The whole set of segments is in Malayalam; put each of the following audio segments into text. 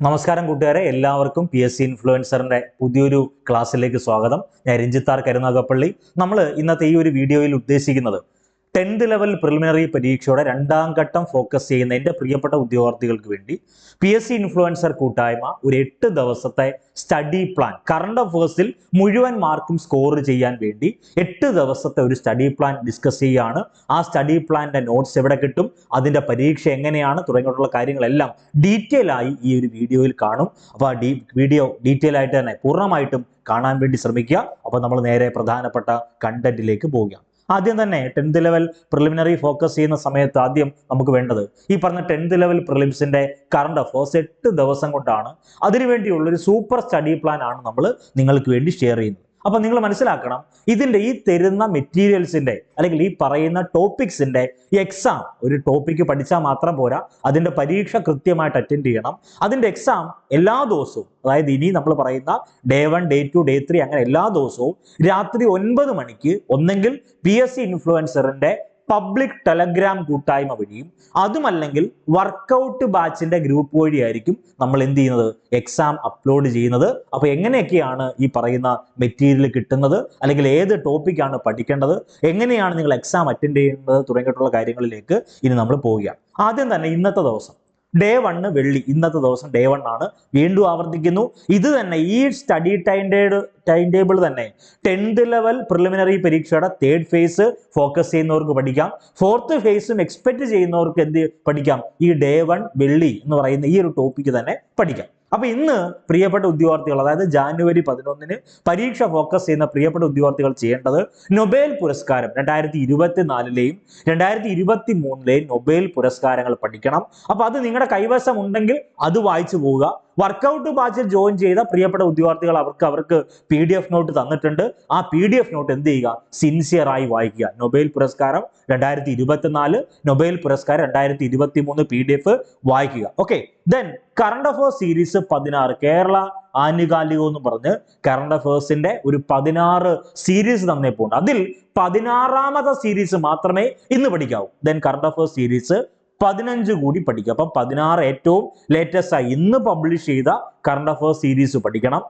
നമസ്കാരം കൂട്ടുകാരെ എല്ലാവർക്കും പി എസ് സി ഇൻഫ്ലുവൻസറിന്റെ പുതിയൊരു ക്ലാസ്സിലേക്ക് സ്വാഗതം. ഞാൻ രഞ്ജിത്താർ കരുനാഗപ്പള്ളി. നമ്മൾ ഇന്നത്തെ ഈ ഒരു വീഡിയോയിൽ ഉദ്ദേശിക്കുന്നത് ടെൻത്ത് ലെവൽ പ്രിലിമിനറി പരീക്ഷയുടെ രണ്ടാം ഘട്ടം ഫോക്കസ് ചെയ്യുന്ന എന്റെ പ്രിയപ്പെട്ട ഉദ്യോഗാർത്ഥികൾക്ക് വേണ്ടി പി എസ് സി ഇൻഫ്ലുവൻസർ കൂട്ടായ്മ ഒരു എട്ട് ദിവസത്തെ സ്റ്റഡി പ്ലാൻ. കറണ്ട് അഫേഴ്സിൽ മുഴുവൻ മാർക്കും സ്കോർ ചെയ്യാൻ വേണ്ടി എട്ട് ദിവസത്തെ ഒരു സ്റ്റഡി പ്ലാൻ ഡിസ്കസ് ചെയ്യുകയാണ് ആ സ്റ്റഡി പ്ലാനിന്റെ നോട്ട്സ് എവിടെ കിട്ടും അതിന്റെ പരീക്ഷ എങ്ങനെയാണ് തുടങ്ങിയിട്ടുള്ള കാര്യങ്ങളെല്ലാം ഡീറ്റെയിൽ ആയി ഈ ഒരു വീഡിയോയിൽ കാണും. അപ്പോൾ ആ വീഡിയോ ഡീറ്റെയിൽ ആയിട്ട് തന്നെ പൂർണമായിട്ടും കാണാൻ വേണ്ടി ശ്രമിക്കുക. അപ്പോൾ നമ്മൾ നേരെ പ്രധാനപ്പെട്ട കണ്ടന്റിലേക്ക് പോവുകയാണ്. ആദ്യം തന്നെ ടെൻത്ത് ലെവൽ പ്രിലിമിനറി ഫോക്കസ് ചെയ്യുന്ന സമയത്ത് ആദ്യം നമുക്ക് വേണ്ടത് ഈ പറഞ്ഞ ടെൻത്ത് ലെവൽ പ്രിലിംസിന്റെ കറണ്ട് അഫേഴ്സ് എട്ട് ദിവസം കൊണ്ടാണ്. അതിനുവേണ്ടിയുള്ള ഒരു സൂപ്പർ സ്റ്റഡി പ്ലാൻ ആണ് നമ്മൾ നിങ്ങൾക്ക് വേണ്ടി ഷെയർ ചെയ്യുന്നത്. അപ്പൊ നിങ്ങൾ മനസ്സിലാക്കണം ഇതിന്റെ ഈ തരുന്ന മെറ്റീരിയൽസിന്റെ അല്ലെങ്കിൽ ഈ പറയുന്ന ടോപ്പിക്സിന്റെ എക്സാം ഒരു ടോപ്പിക്ക് പഠിച്ചാൽ മാത്രം പോരാ അതിന്റെ പരീക്ഷ കൃത്യമായിട്ട് അറ്റൻഡ് ചെയ്യണം. അതിന്റെ എക്സാം എല്ലാ ദിവസവും അതായത് ഇനി നമ്മൾ പറയുന്ന day one day two day three അങ്ങനെ എല്ലാ ദിവസവും രാത്രി ഒൻപത് മണിക്ക് ഒന്നെങ്കിൽ പി എസ് സി ഇൻഫ്ലുവൻസറിന്റെ പബ്ലിക് ടെലഗ്രാം കൂട്ടായ്മ വഴിയും അതുമല്ലെങ്കിൽ വർക്കൗട്ട് ബാച്ചിന്റെ ഗ്രൂപ്പ് വഴിയായിരിക്കും നമ്മൾ എന്ത് ചെയ്യുന്നത്? എക്സാം അപ്ലോഡ് ചെയ്യുന്നത്. അപ്പൊ എങ്ങനെയൊക്കെയാണ് ഈ പറയുന്ന മെറ്റീരിയൽ കിട്ടുന്നത്? അല്ലെങ്കിൽ ഏത് ടോപ്പിക്കാണ് പഠിക്കേണ്ടത്? എങ്ങനെയാണ് നിങ്ങൾ എക്സാം അറ്റൻഡ് ചെയ്യുന്നത് തുടങ്ങിയിട്ടുള്ള കാര്യങ്ങളിലേക്ക് ഇനി നമ്മൾ പോവുകയാണ്. ആദ്യം തന്നെ ഇന്നത്തെ ദിവസം. ഡേ വണ്ണ് വെള്ളി. ഇന്നത്തെ ദിവസം ഡേ വൺ ആണ്. വീണ്ടും ആവർത്തിക്കുന്നു. ഇത് തന്നെ ഈ സ്റ്റഡി ടൈം ടൈം ടേബിൾ തന്നെ ടെൻത്ത് ലെവൽ പ്രിലിമിനറി പരീക്ഷയുടെ തേർഡ് ഫേസ് ഫോക്കസ് ചെയ്യുന്നവർക്ക് പഠിക്കാം. ഫോർത്ത് ഫേസും എക്സ്പെക്ട് ചെയ്യുന്നവർക്ക് എന്ത് പഠിക്കാം? ഈ ഡേ വൺ വെള്ളി എന്ന് പറയുന്ന ഈ ഒരു ടോപ്പിക്ക് തന്നെ പഠിക്കാം. അപ്പൊ ഇന്ന് പ്രിയപ്പെട്ട ഉദ്യോഗാർത്ഥികൾ അതായത് ജാനുവരി പതിനൊന്നിന് പരീക്ഷ ഫോക്കസ് ചെയ്യുന്ന പ്രിയപ്പെട്ട ഉദ്യോഗാർത്ഥികൾ ചെയ്യേണ്ടത് നൊബേൽ പുരസ്കാരം രണ്ടായിരത്തി ഇരുപത്തിനാലിലെയും രണ്ടായിരത്തി ഇരുപത്തി മൂന്നിലെയും നൊബേൽ പുരസ്കാരങ്ങൾ പഠിക്കണം. അപ്പൊ അത് നിങ്ങളുടെ കൈവശം ഉണ്ടെങ്കിൽ അത് വായിച്ചു പോവുക. വർക്കൗട്ട് ബാച്ചിൽ ജോയിൻ ചെയ്ത പ്രിയപ്പെട്ട ഉദ്യോഗാർത്ഥികൾ അവർക്ക് അവർക്ക് പി ഡി എഫ് നോട്ട് തന്നിട്ടുണ്ട്. ആ പി ഡി എഫ് നോട്ട് എന്ത് ചെയ്യുക? സിൻസിയറായി വായിക്കുക. നൊബേൽ പുരസ്കാരം രണ്ടായിരത്തി ഇരുപത്തിനാല് നൊബേൽ പുരസ്കാരം രണ്ടായിരത്തി ഇരുപത്തി മൂന്ന് പി ഡി എഫ് വായിക്കുക. Okay then current affairs series പതിനാറ്. കേരള ആനുകാലികം എന്ന് പറഞ്ഞ് കറണ്ട് അഫേഴ്സിന്റെ ഒരു പതിനാറ് സീരീസ് തന്നെ പോകുന്നുണ്ട് അതിൽ പതിനാറാമത്തെ സീരീസ് മാത്രമേ ഇന്ന് പഠിക്കാവൂ. ദെൻ കറണ്ട് അഫേഴ്സ് സീരീസ് പതിനഞ്ച് കൂടി പഠിക്കുക അപ്പം പതിനാറ് ഏറ്റവും ലേറ്റസ്റ്റ് ആയി ഇന്ന് പബ്ലിഷ് ചെയ്ത കറണ്ട് അഫേഴ്സ് സീരീസ് പഠിക്കണം.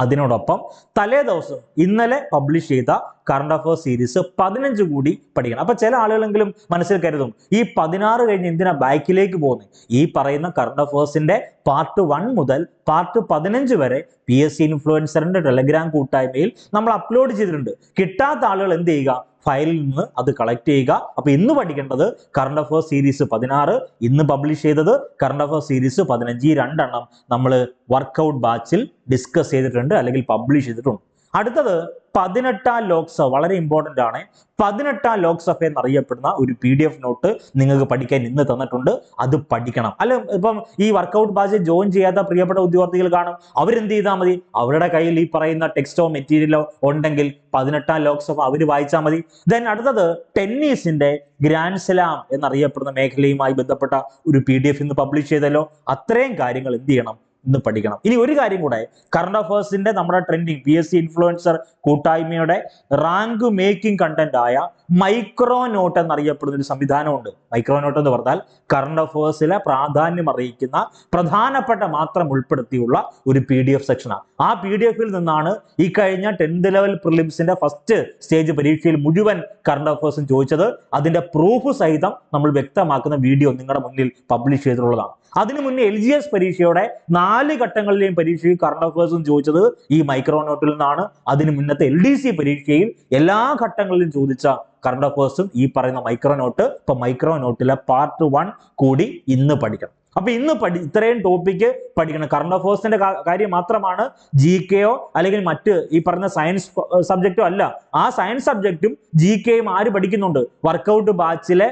അതിനോടൊപ്പം തലേ ദിവസം ഇന്നലെ പബ്ലിഷ് ചെയ്ത കറണ്ട് അഫേഴ്സ് സീരീസ് പതിനഞ്ച് കൂടി പഠിക്കണം. അപ്പൊ ചില ആളുകളെങ്കിലും മനസ്സിൽ കരുതും ഈ പതിനാറ് കഴിഞ്ഞ് എന്തിനാ ബാക്കിലേക്ക് പോകുന്നത് ഈ പറയുന്ന കറണ്ട് അഫേഴ്സിന്റെ പാർട്ട് വൺ മുതൽ പാർട്ട് പതിനഞ്ച് വരെ പി എസ് സി ഇൻഫ്ലുവൻസറിന്റെ ടെലഗ്രാം കൂട്ടായ്മയിൽ നമ്മൾ അപ്ലോഡ് ചെയ്തിട്ടുണ്ട്. കിട്ടാത്ത ആളുകൾ എന്ത് ചെയ്യുക? ഫയലിൽ നിന്ന് അത് കളക്ട് ചെയ്യുക. അപ്പൊ ഇന്ന് പഠിക്കേണ്ടത് കറണ്ട് അഫേഴ്സ് സീരീസ് പതിനാറ് ഇന്ന് പബ്ലിഷ് ചെയ്തത് കറണ്ട് അഫേഴ്സ് സീരീസ് പതിനഞ്ച് ഈ രണ്ടെണ്ണം നമ്മൾ വർക്ക്ഔട്ട് ബാച്ചിൽ ഡിസ്കസ് ചെയ്തിട്ടുണ്ട് അല്ലെങ്കിൽ പബ്ലിഷ് ചെയ്തിട്ടുണ്ട്. അടുത്തത് പതിനെട്ടാം ലോക്സഭ വളരെ ഇമ്പോർട്ടന്റ് ആണ്. പതിനെട്ടാം ലോക്സഭ എന്നറിയപ്പെടുന്ന ഒരു പി ഡി എഫ് നോട്ട് നിങ്ങൾക്ക് പഠിക്കാൻ ഇന്ന് തന്നിട്ടുണ്ട്. അത് പഠിക്കണം. അല്ല ഇപ്പം ഈ വർക്കൗട്ട് ബാച്ച് ജോയിൻ ചെയ്യാത്ത പ്രിയപ്പെട്ട ഉദ്യോഗാർത്ഥികൾ കാണും. അവരെന്ത് ചെയ്താൽ മതി? അവരുടെ കയ്യിൽ ഈ പറയുന്ന ടെക്സ്റ്റോ മെറ്റീരിയലോ ഉണ്ടെങ്കിൽ പതിനെട്ടാം ലോക്സഭ അവർ വായിച്ചാൽ മതി. ദെൻ അടുത്തത് ടെന്നീസിന്റെ ഗ്രാൻഡ് സ്ലാം എന്നറിയപ്പെടുന്ന മേഖലയുമായി ബന്ധപ്പെട്ട ഒരു പി ഡി എഫ് ഇന്ന് പബ്ലിഷ് ചെയ്തല്ലോ. അത്രയും കാര്യങ്ങൾ എന്ത് ചെയ്യണം? ഇന്ന് പഠിക്കണം. ഇനി ഒരു കാര്യം കൂടെ. കറണ്ട് അഫേഴ്സിന്റെ നമ്മുടെ trending P S C influencer കൂട്ടായ്മയുടെ റാങ്ക് മേക്കിംഗ് കണ്ടന്റ് ആയ മൈക്രോ നോട്ട് എന്നറിയപ്പെടുന്ന ഒരു സംവിധാനമുണ്ട്. മൈക്രോ നോട്ട് എന്ന് പറഞ്ഞാൽ കറണ്ട് അഫേഴ്സിലെ പ്രാധാന്യം അറിയിക്കുന്ന പ്രധാനപ്പെട്ട മാത്രം ഉൾപ്പെടുത്തിയുള്ള ഒരു പി ഡി എഫ് സെക്ഷനാണ് ആ. പി ഡി എഫിൽ നിന്നാണ് ഈ കഴിഞ്ഞ ടെൻത്ത് ലെവൽ പ്രിലിംസിന്റെ ഫസ്റ്റ് സ്റ്റേജ് പരീക്ഷയിൽ മുഴുവൻ കറണ്ട് അഫേഴ്സും ചോദിച്ചത്. അതിന്റെ പ്രൂഫ് സഹിതം നമ്മൾ വ്യക്തമാക്കുന്ന വീഡിയോ നിങ്ങളുടെ മുന്നിൽ പബ്ലിഷ് ചെയ്തിട്ടുള്ളതാണ്. അതിനു മുന്നേ എൽ ജി എസ് പരീക്ഷയുടെ നാല് ഘട്ടങ്ങളിലെയും പരീക്ഷയിൽ കറണ്ട് അഫയേഴ്സും ചോദിച്ചത് ഈ മൈക്രോനോട്ടിൽ നിന്നാണ്. അതിന് മുന്നത്തെ എൽ ഡി സി പരീക്ഷയിൽ എല്ലാ ഘട്ടങ്ങളിലും ചോദിച്ച കറണ്ട് അഫയേഴ്സും ഈ പറയുന്ന മൈക്രോനോട്ട്. ഇപ്പൊ മൈക്രോനോട്ടിലെ പാർട്ട് വൺ കൂടി ഇന്ന് പഠിക്കണം. അപ്പൊ ഇന്ന് പഠി ഇത്രയും ടോപ്പിക്ക് പഠിക്കണം. കറണ്ട് അഫേഴ്സിന്റെ കാര്യം മാത്രമാണ് ജി കെയോ അല്ലെങ്കിൽ മറ്റ് ഈ പറഞ്ഞ സയൻസ് സബ്ജക്റ്റോ അല്ല. ആ സയൻസ് സബ്ജക്റ്റും ജി കെയും ആര് പഠിക്കുന്നുണ്ട്? വർക്കൗട്ട് ബാച്ചിലെ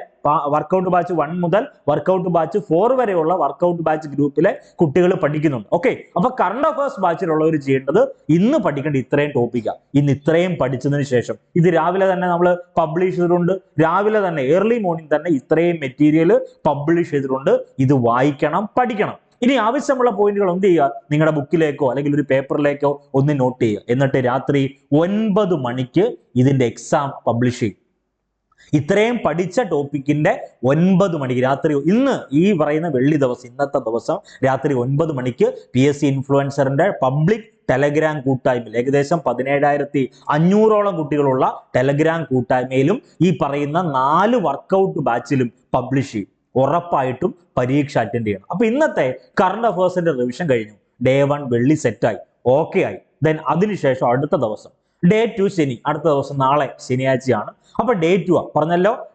വർക്കൗട്ട് ബാച്ച് വൺ മുതൽ വർക്കൗട്ട് ബാച്ച് ഫോർ വരെയുള്ള വർക്കൗട്ട് ബാച്ച് ഗ്രൂപ്പിലെ കുട്ടികൾ പഠിക്കുന്നുണ്ട്. ഓക്കെ അപ്പൊ കറണ്ട് അഫയേഴ്സ് ബാച്ചിലുള്ളവർ ചെയ്യേണ്ടത് ഇന്ന് പഠിക്കേണ്ട ഇത്രയും ടോപ്പിക്കാണ് ഇന്ന് ഇത്രയും പഠിച്ചതിന് ശേഷം. ഇത് രാവിലെ തന്നെ നമ്മൾ പബ്ലിഷ് ചെയ്തിട്ടുണ്ട്. രാവിലെ തന്നെ ഏർലി മോർണിംഗ് തന്നെ ഇത്രയും മെറ്റീരിയൽ പബ്ലിഷ് ചെയ്തിട്ടുണ്ട്. ഇത് വായിക്കണം പഠിക്കണം. ഇനി ആവശ്യമുള്ള പോയിന്റുകൾ എന്ത് ചെയ്യുക? നിങ്ങളുടെ ബുക്കിലേക്കോ അല്ലെങ്കിൽ ഒരു പേപ്പറിലേക്കോ ഒന്ന് നോട്ട് ചെയ്യുക. എന്നിട്ട് രാത്രി ഒൻപത് മണിക്ക് ഇതിന്റെ എക്സാം പബ്ലിഷ് ചെയ്യും. ഇത്രയും പഠിച്ച ടോപ്പിക്കിന്റെ ഒൻപത് മണിക്ക് രാത്രി ഇന്ന് ഈ പറയുന്ന വെള്ളി ദിവസം ഇന്നത്തെ ദിവസം രാത്രി ഒൻപത് മണിക്ക് പി എസ് സി ഇൻഫ്ലുവൻസറിന്റെ പബ്ലിക് ടെലഗ്രാം കൂട്ടായ്മയിൽ ഏകദേശം പതിനേഴായിരത്തി അഞ്ഞൂറോളം കുട്ടികളുള്ള ടെലഗ്രാം കൂട്ടായ്മയിലും ഈ പറയുന്ന നാല് വർക്കൗട്ട് ബാച്ചിലും പബ്ലിഷ് ചെയ്യും. ഉറപ്പായിട്ടും പരീക്ഷ അറ്റൻഡ് ചെയ്യണം. അപ്പൊ ഇന്നത്തെ കറണ്ട് അഫേഴ്സിന്റെ റിവിഷൻ കഴിഞ്ഞു. ഡേ വൺ വെള്ളി സെറ്റായി ഓക്കെ ആയി. ദെൻ അതിനുശേഷം അടുത്ത ദിവസം ഡേ ടു ശനി. അടുത്ത ദിവസം നാളെ ശനിയാഴ്ചയാണ്. അപ്പൊ ഡേ ടു ആ. പറഞ്ഞല്ലോ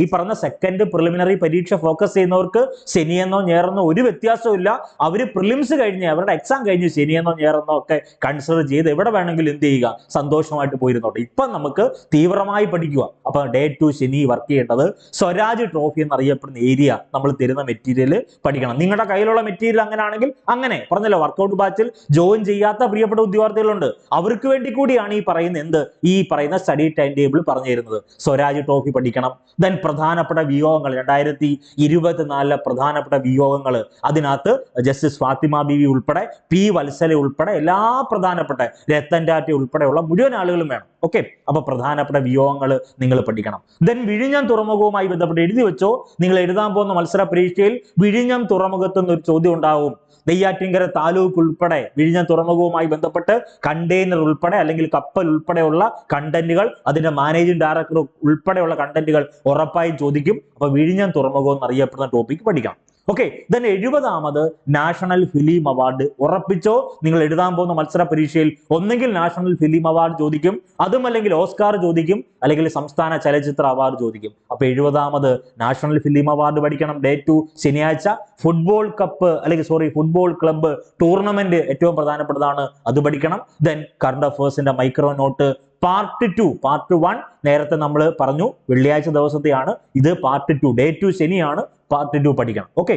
ഈ പറഞ്ഞ സെക്കൻഡ് പ്രിലിമിനറി പരീക്ഷ ഫോക്കസ് ചെയ്യുന്നവർക്ക് ശനിയെന്നോ ഞായറെന്നോ ഒരു വ്യത്യാസവും ഇല്ല അവർ പ്രിലിംസ് കഴിഞ്ഞ് അവരുടെ എക്സാം കഴിഞ്ഞ് ശനിയെന്നോ ഞായറെന്നോ ഒക്കെ കൺസിഡർ ചെയ്ത് എവിടെ വേണമെങ്കിലും എന്ത് ചെയ്യുക? സന്തോഷമായിട്ട് പോയിരുന്നോട്ടെ. ഇപ്പം നമുക്ക് തീവ്രമായി പഠിക്കുക അപ്പൊ ഡേ ടു ശനി വർക്ക് ചെയ്യേണ്ടത് സ്വരാജ് ട്രോഫി എന്നറിയപ്പെടുന്ന ഏരിയ നമ്മൾ തരുന്ന മെറ്റീരിയൽ പഠിക്കണം. നിങ്ങളുടെ കയ്യിലുള്ള മെറ്റീരിയൽ അങ്ങനെയാണെങ്കിൽ അങ്ങനെ. പറഞ്ഞല്ലോ വർക്കൗട്ട് ബാച്ചിൽ ജോയിൻ ചെയ്യാത്ത പ്രിയപ്പെട്ട ഉദ്യോഗാർത്ഥികളുണ്ട്. അവർക്ക് വേണ്ടി കൂടിയാണ് ഈ പറയുന്ന എന്ത്? ഈ പറയുന്ന സ്റ്റഡി ടൈം ടേബിൾ പറഞ്ഞു തരുന്നത് സ്വരാജ് ട്രോഫി പഠിക്കണം. ദെൻ പ്രധാനപ്പെട്ട വിയോഗങ്ങൾ രണ്ടായിരത്തി ഇരുപത്തിനാലിലെ പ്രധാനപ്പെട്ട വിയോഗങ്ങൾ. അതിനകത്ത് ജസ്റ്റിസ് ഫാത്തിമ ബിവി ഉൾപ്പെടെ പി വത്സല ഉൾപ്പെടെ എല്ലാ പ്രധാനപ്പെട്ട രത്തൻ ടാറ്റ ഉൾപ്പെടെയുള്ള മുഴുവൻ ആളുകളും വേണം. ഓക്കെ അപ്പൊ പ്രധാനപ്പെട്ട വിയോഗങ്ങൾ നിങ്ങൾ പഠിക്കണം. ദെൻ വിഴിഞ്ഞം തുറമുഖവുമായി ബന്ധപ്പെട്ട് എഴുതി വെച്ചോ. നിങ്ങൾ എഴുതാൻ പോകുന്ന മത്സര പരീക്ഷയിൽ വിഴിഞ്ഞം തുറമുഖത്ത് നിന്ന് ഒരു ചോദ്യം ഉണ്ടാവും. നെയ്യാറ്റിങ്കര താലൂക്ക് ഉൾപ്പെടെ വിഴിഞ്ഞ തുറമുഖവുമായി ബന്ധപ്പെട്ട് കണ്ടെയ്നർ ഉൾപ്പെടെ അല്ലെങ്കിൽ കപ്പൽ ഉൾപ്പെടെയുള്ള കണ്ടന്റുകൾ അതിന്റെ മാനേജിംഗ് ഡയറക്ടർ ഉൾപ്പെടെയുള്ള കണ്ടന്റുകൾ ഉറപ്പായും ചോദിക്കും. അപ്പൊ വിഴിഞ്ഞം തുറമുഖം എന്നറിയപ്പെടുന്ന ടോപ്പിക് പഠിക്കണം ഓക്കെ ദെൻ എഴുപതാമത് നാഷണൽ ഫിലിം അവാർഡ് ഉറപ്പിച്ചോ? നിങ്ങൾ എഴുതാൻ പോകുന്ന മത്സര പരീക്ഷയിൽ ഒന്നെങ്കിൽ നാഷണൽ ഫിലിം അവാർഡ് ചോദിക്കും അതും അല്ലെങ്കിൽ ഓസ്കാർ ചോദിക്കും അല്ലെങ്കിൽ സംസ്ഥാന ചലച്ചിത്ര അവാർഡ് ചോദിക്കും. അപ്പൊ എഴുപതാമത് നാഷണൽ ഫിലിം അവാർഡ് പഠിക്കണം. ഡേ ടു ശനിയാഴ്ച ഫുട്ബോൾ കപ്പ് അല്ലെങ്കിൽ സോറി ഫുട്ബോൾ ക്ലബ്ബ് ടൂർണമെന്റ് ഏറ്റവും പ്രധാനപ്പെട്ടതാണ്. അത് പഠിക്കണം. Then current അഫേഴ്സിന്റെ micro note part two part one നേരത്തെ നമ്മൾ പറഞ്ഞു വെള്ളിയാഴ്ച ദിവസത്തെയാണ്. ഇത് പാർട്ട് ടു ഡേ ടു ശനിയാണ്. പാർട്ട് ടു പഠിക്കണം. Okay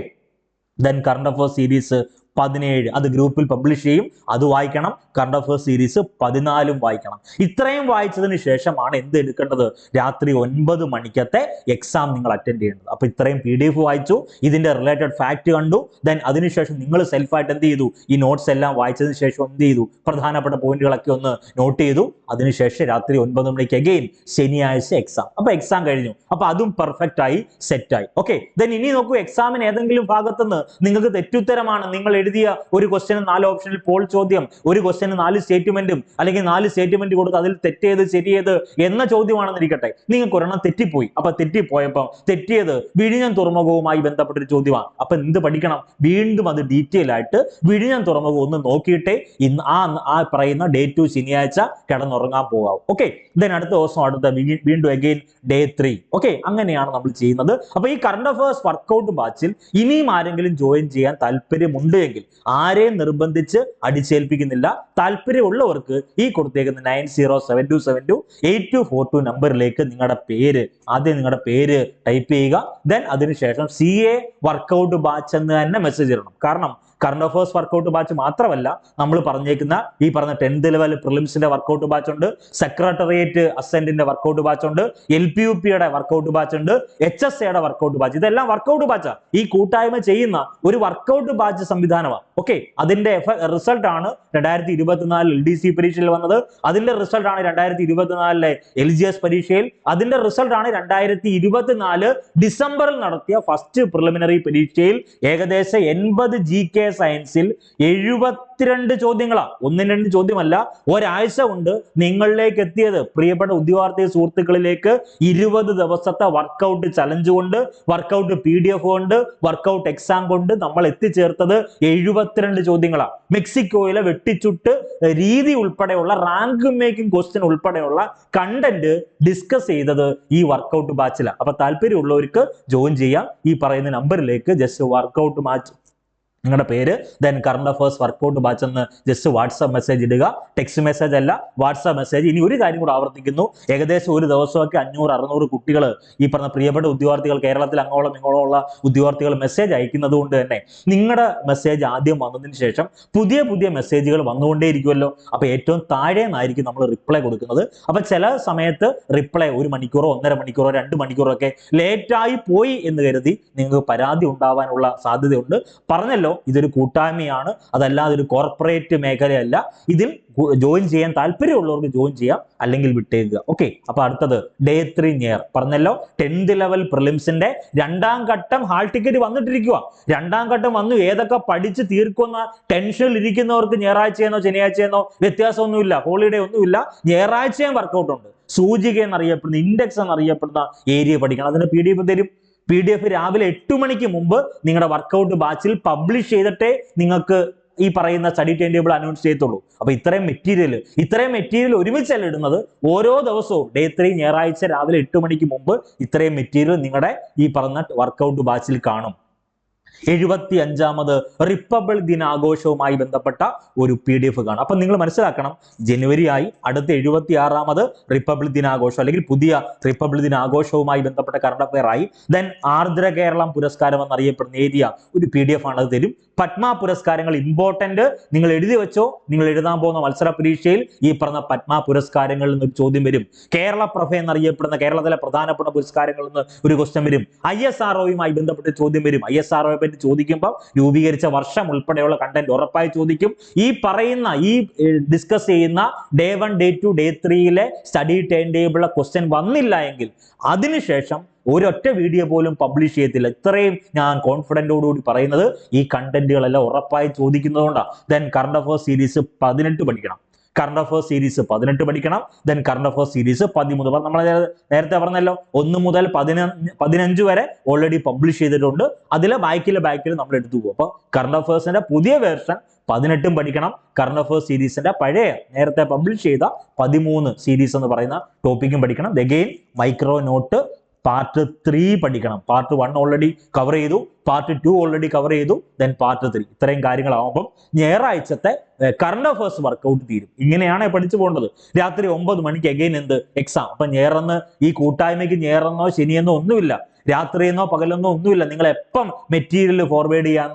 then current affairs series പതിനേഴ്. അത് ഗ്രൂപ്പിൽ പബ്ലിഷ് ചെയ്യും. അത് വായിക്കണം. കറണ്ട് അഫേഴ്സ് സീരീസ് പതിനാലും വായിക്കണം. ഇത്രയും വായിച്ചതിന് ശേഷമാണ് എന്ത് എടുക്കേണ്ടത്? രാത്രി ഒൻപത് മണിക്കത്തെ എക്സാം നിങ്ങൾ അറ്റൻഡ് ചെയ്യേണ്ടത്. അപ്പൊ ഇത്രയും പി ഡി എഫ് വായിച്ചു. ഇതിന്റെ റിലേറ്റഡ് ഫാക്ട് കണ്ടു. ദെൻ അതിനുശേഷം നിങ്ങൾ സെൽഫായിട്ട് എന്ത് ചെയ്തു? ഈ നോട്ട്സ് എല്ലാം വായിച്ചതിന് ശേഷം എന്ത് ചെയ്തു? പ്രധാനപ്പെട്ട പോയിന്റുകളൊക്കെ ഒന്ന് നോട്ട് ചെയ്തു. അതിനുശേഷം രാത്രി ഒൻപത് മണിക്ക് അഗെയിൻ ശനിയാഴ്ച എക്സാം അപ്പൊ എക്സാം കഴിഞ്ഞു. അപ്പൊ അതും പെർഫെക്റ്റ് ആയി സെറ്റ് ആയി. ഓക്കെ ദെൻ ഇനി നോക്കൂ. എക്സാമിന് ഏതെങ്കിലും ഭാഗത്തുനിന്ന് നിങ്ങൾക്ക് തെറ്റുത്തരമാണ് നിങ്ങൾ എഴുതിയ ഒരു ക്വസ്റ്റിന് നാല് ഓപ്ഷനിൽ പോൾ ചോദ്യം ഒരു ക്വസ്റ്റ്യന് നാല് സ്റ്റേറ്റ്മെന്റും അല്ലെങ്കിൽ നാല് സ്റ്റേറ്റ്മെന്റ് കൊടുത്ത് അതിൽ തെറ്റേത് ശരിയേത് എന്ന ചോദ്യമാണെന്നിരിക്കട്ടെ നിങ്ങൾക്ക് ഒരെണ്ണം തെറ്റിപ്പോയി. അപ്പൊ തെറ്റിപ്പോയപ്പം തെറ്റിയത് വിഴിഞ്ഞം തുറമുഖവുമായി ബന്ധപ്പെട്ട ഒരു ചോദ്യമാണ്. അപ്പൊ എന്ത് പഠിക്കണം? വീണ്ടും അത് ഡീറ്റെയിൽ ആയിട്ട് വിഴിഞ്ഞം തുറമുഖം ഒന്ന് നോക്കിയിട്ടേ ആ ആ പറയുന്ന ഡേ ടു ശനിയാഴ്ച കിടന്നുറങ്ങാൻ പോകാവും. ഓക്കെ ദെൻ അടുത്ത ദിവസം അടുത്ത വീണ്ടും അഗെയിൻ ഡേ ത്രീ ഓക്കെ അങ്ങനെയാണ് നമ്മൾ ചെയ്യുന്നത്. അപ്പൊ ഈ കറണ്ട് അഫയേഴ്സ് വർക്കൗട്ട് ബാച്ചിൽ ഇനിയും ആരെങ്കിലും ജോയിൻ ചെയ്യാൻ താല്പര്യമുണ്ട് ആരെയും നിർബന്ധിച്ച് അടിച്ചേൽപ്പിക്കുന്നില്ല. താല്പര്യമുള്ളവർക്ക് ഈ കൊടുത്തേക്കുന്ന nine zero seven two seven two eight two four two നമ്പറിലേക്ക് നിങ്ങളുടെ പേര് ആദ്യം നിങ്ങളുടെ പേര് ടൈപ്പ് ചെയ്യുക. ദെൻ അതിനുശേഷം സി എ വർക്കൗട്ട് ബാച്ച് എന്ന് തന്നെ മെസ്സേജ് ഇടണം. കാരണം കറണ്ട് അഫേഴ്സ് വർക്കൗട്ട് ബാച്ച് മാത്രമല്ല നമ്മൾ പറഞ്ഞേക്കുന്ന ഈ പറഞ്ഞ ടെൻത്ത് ലെവൽ പ്രിലിംസിന്റെ വർക്കൗട്ട് ബാച്ച് ഉണ്ട് സെക്രട്ടറിയേറ്റ് അസെന്റിന്റെ വർക്കൗട്ട് ബാച്ച് ഉണ്ട് എൽ പി യു പിയുടെ വർക്കൗട്ട് ബാച്ച് ഉണ്ട് എച്ച് എസ് എയുടെ വർക്കൗട്ട് ബാച്ച് ഇതെല്ലാം വർക്കൗട്ട് ബാച്ചാ ഈ കൂട്ടായ്മ ചെയ്യുന്ന ഒരു വർക്കൗട്ട് ബാച്ച് സംവിധാനമാണ്. ഓക്കെ അതിന്റെ റിസൾട്ട് ആണ് രണ്ടായിരത്തി ഇരുപത്തിനാലിൽ എൽ ഡി സി പരീക്ഷയിൽ വന്നത്. അതിന്റെ റിസൾട്ട് ആണ് രണ്ടായിരത്തി ഇരുപത്തിനാലിലെ എൽ ജി എസ് പരീക്ഷയിൽ. അതിന്റെ റിസൾട്ട് ആണ് രണ്ടായിരത്തി ഇരുപത്തിനാല് ഡിസംബറിൽ നടത്തിയ ഫസ്റ്റ് പ്രിലിമിനറി പരീക്ഷയിൽ ഏകദേശം എൺപത് ജി കെ സയൻസിൽ എഴുപത്തിരണ്ട് ചോദ്യങ്ങളാ. ഒന്നും രണ്ട് ചോദ്യമല്ല ഒരാഴ്ച കൊണ്ട് നിങ്ങളിലേക്ക് എത്തിയത്. പ്രിയപ്പെട്ട ഉദ്യോഗാർത്ഥി സുഹൃത്തുക്കളിലേക്ക് ഇരുപത് ദിവസത്തെ വർക്കൗട്ട് ചലഞ്ച് കൊണ്ട് വർക്കൗട്ട് പി ഡി എഫ് കൊണ്ട് വർക്കൗട്ട് എക്സാം കൊണ്ട് നമ്മൾ എത്തിച്ചേർത്തത് എഴുപത്തിരണ്ട് ചോദ്യങ്ങളാ. മെക്സിക്കോയിലെ വെട്ടിച്ചുട്ട് രീതി ഉൾപ്പെടെയുള്ള റാങ്ക് മേക്കിംഗ് ക്വസ്റ്റ്യൻ ഉൾപ്പെടെയുള്ള കണ്ടന്റ് ഡിസ്കസ് ചെയ്തത് ഈ വർക്കൗട്ട് ബാച്ചിലാണ് അപ്പൊ താല്പര്യമുള്ളവർക്ക് ജോയിൻ ചെയ്യാം. ഈ പറയുന്ന നമ്പറിലേക്ക് ജസ്റ്റ് വർക്കൗട്ട് മാച്ച് നിങ്ങളുടെ പേര് then current affairs workout batch എന്ന് ജസ്റ്റ് വാട്സാപ്പ് മെസ്സേജ് ഇടുക. ടെക്സ്റ്റ് മെസ്സേജ് അല്ല വാട്സാപ്പ് മെസ്സേജ് ഇനി ഒരു കാര്യം കൂടെ ആവർത്തിക്കുന്നു. ഏകദേശം ഒരു ദിവസമൊക്കെ അഞ്ഞൂറ് അറുന്നൂറ് കുട്ടികൾ ഈ പറഞ്ഞ പ്രിയപ്പെട്ട ഉദ്യോഗാർത്ഥികൾ കേരളത്തിൽ അങ്ങോളം ഇങ്ങോളം ഉള്ള ഉദ്യോഗാർത്ഥികൾ മെസ്സേജ് അയക്കുന്നത് കൊണ്ട് തന്നെ നിങ്ങളുടെ മെസ്സേജ് ആദ്യം വന്നതിന് ശേഷം പുതിയ പുതിയ മെസ്സേജുകൾ വന്നുകൊണ്ടേയിരിക്കുമല്ലോ. അപ്പോൾ ഏറ്റവും താഴെ നിന്നായിരിക്കും നമ്മൾ റിപ്ലൈ കൊടുക്കുന്നത്. അപ്പൊ ചില സമയത്ത് റിപ്ലൈ ഒരു മണിക്കൂറോ ഒന്നര മണിക്കൂറോ രണ്ട് മണിക്കൂറോ ഒക്കെ ലേറ്റായി പോയി എന്ന് കരുതി നിങ്ങൾക്ക് പരാതി ഉണ്ടാവാനുള്ള സാധ്യതയുണ്ട്. പറഞ്ഞല്ലോ ഇതൊരു കൂട്ടായ്മയാണ്. അതല്ലാതെ ഒരു കോർപ്പറേറ്റ് മേഖലയല്ല. ഇതിൽ ജോയിൻ ചെയ്യാൻ താല്പര്യമുള്ളവർക്ക് ജോയിൻ ചെയ്യാം അല്ലെങ്കിൽ വിട്ടേക്കുക. ഓക്കെ അപ്പൊ അടുത്തത് ഡേ ത്രീ നിയർ പറഞ്ഞല്ലോ ടെൻത്ത് ലെവൽ പ്രിലിംസിന്റെ രണ്ടാം ഘട്ടം ഹാൾ ടിക്കറ്റ് വന്നിട്ടിരിക്കുക രണ്ടാം ഘട്ടം വന്നു ഏതൊക്കെ പഠിച്ച് തീർക്കുന്ന ടെൻഷനിൽ ഇരിക്കുന്നവർക്ക് ഞായറാഴ്ചയെന്നോ ശനിയാഴ്ചയെന്നോ വ്യത്യാസമൊന്നുമില്ല. ഹോളിഡേ ഒന്നുമില്ല. ഞായറാഴ്ചയും വർക്കൗട്ട് ഉണ്ട്. സൂചിക എന്നറിയപ്പെടുന്ന ഇൻഡെക്സ് എന്നറിയപ്പെടുന്ന ഏരിയ പഠിക്കണം. അതിന് പി ഡി എഫ് തരും. പി ഡി എഫ് രാവിലെ എട്ട് മണിക്ക് മുമ്പ് നിങ്ങളുടെ വർക്കൗട്ട് ബാച്ചിൽ പബ്ലിഷ് ചെയ്തിട്ടേ നിങ്ങൾക്ക് ഈ പറയുന്ന സ്റ്റഡി ടൈം ടേബിൾ അനൗൺസ് ചെയ്യത്തുള്ളൂ. അപ്പൊ ഇത്രയും മെറ്റീരിയൽ ഇത്രയും മെറ്റീരിയൽ ഒരുമിച്ചല്ല ഇടുന്നത്. ഓരോ ദിവസവും ഡേ ത്രീ ഞായറാഴ്ച രാവിലെ എട്ട് മണിക്ക് മുമ്പ് ഇത്രയും മെറ്റീരിയൽ നിങ്ങളുടെ ഈ പറഞ്ഞ വർക്കൗട്ട് ബാച്ചിൽ കാണും. എഴുപത്തി അഞ്ചാമത് റിപ്പബ്ലിക് ദിനാഘോഷവുമായി ബന്ധപ്പെട്ട ഒരു പി ഡി എഫ് കാണാം. അപ്പൊ നിങ്ങൾ മനസ്സിലാക്കണം ജനുവരി ആയി അടുത്ത എഴുപത്തി ആറാമത് റിപ്പബ്ലിക് ദിനാഘോഷം അല്ലെങ്കിൽ പുതിയ റിപ്പബ്ലിക് ദിനാഘോഷവുമായി ബന്ധപ്പെട്ട കറണ്ട് അഫയർ ആയി ദെൻ ആർദ്ര കേരളം പുരസ്കാരം എന്നറിയപ്പെടുന്ന ഏരിയ ഒരു പി ഡി എഫ് ആണ് അത് തരും. പത്മ പുരസ്കാരങ്ങൾ ഇമ്പോർട്ടന്റ് നിങ്ങൾ എഴുതി വെച്ചോ നിങ്ങൾ എഴുതാൻ പോകുന്ന മത്സര പരീക്ഷയിൽ ഈ പറഞ്ഞ പത്മ പുരസ്കാരങ്ങളിൽ നിന്ന് ഒരു ചോദ്യം വരും. കേരള പ്രഭ എന്നറിയപ്പെടുന്ന കേരളത്തിലെ പ്രധാനപ്പെട്ട പുരസ്കാരങ്ങളിൽ നിന്ന് ഒരു ക്വസ്റ്റ്യൻ വരും. ഐ എസ് ബന്ധപ്പെട്ട ചോദ്യം വരും. ഐ എസ് പറ്റി ചോദിക്കുമ്പോൾ രൂപീകരിച്ച വർഷം ഉൾപ്പെടെയുള്ള കണ്ടന്റ് ഉറപ്പായി ചോദിക്കും. ഈ പറയുന്ന ഈ ഡിസ്കസ് ചെയ്യുന്ന day one day two day ത്രീയിലെ study time ടേബിളിലെ ക്വസ്റ്റ്യൻ വന്നില്ല എങ്കിൽ അതിനുശേഷം ഒരൊറ്റ വീഡിയോ പോലും പബ്ലിഷ് ചെയ്യത്തില്ല. ഇത്രയും ഞാൻ കോൺഫിഡന്റോടുകൂടി പറയുന്നത് ഈ കണ്ടന്റുകളെല്ലാം ഉറപ്പായി ചോദിക്കുന്നതുകൊണ്ടാണ് ദെൻ കറണ്ട് അഫേഴ്സ് സീരീസ് പതിനെട്ട് പഠിക്കണം. കറണ്ട് അഫേഴ്സ് സീരീസ് പതിനെട്ട് പഠിക്കണം ദെൻ കറണ്ട് അഫേഴ്സ് സീരീസ് പതിമൂന്ന്. നമ്മൾ നേരത്തെ പറഞ്ഞല്ലോ ഒന്ന് മുതൽ പതിനഞ്ച് വരെ ഓൾറെഡി പബ്ലിഷ് ചെയ്തിട്ടുണ്ട്. അതിൽ ബാക്കിലെ ബാക്കിൽ നമ്മൾ എടുത്തു പോകും. അപ്പോൾ കറണ്ട് അഫേഴ്സിന്റെ പുതിയ വേർഷൻ പതിനെട്ടും പഠിക്കണം. കറണ്ട് അഫേഴ്സ് സീരീസിന്റെ പഴയ നേരത്തെ പബ്ലിഷ് ചെയ്ത പതിമൂന്ന് സീരീസ് എന്ന് പറയുന്ന ടോപ്പിക്കും പഠിക്കണം. Then again micro note part three പഠിക്കണം. പാർട്ട് വൺ ഓൾറെഡി കവർ ചെയ്തു. പാർട്ട് ടു ഓൾറെഡി കവർ ചെയ്തു. ദെൻ പാർട്ട് ത്രീ ഇത്രയും കാര്യങ്ങളാവുമ്പം ഞായറാഴ്ചത്തെ കറണ്ട് അഫേഴ്സ് വർക്ക്ഔട്ട് തീരും. ഇങ്ങനെയാണ് പഠിച്ചു പോകേണ്ടത്. രാത്രി ഒമ്പത് മണിക്ക് അഗൈൻ എന്ത്? എക്സാം അപ്പൊ ഞേറന്ന് ഈ കൂട്ടായ്മയ്ക്ക് ഞേറെന്നോ ശനിയെന്നോ ഒന്നുമില്ല. രാത്രിയെന്നോ പകലെന്നോ ഒന്നുമില്ല. നിങ്ങൾ എപ്പം മെറ്റീരിയൽ ഫോർവേഡ് ചെയ്യാൻ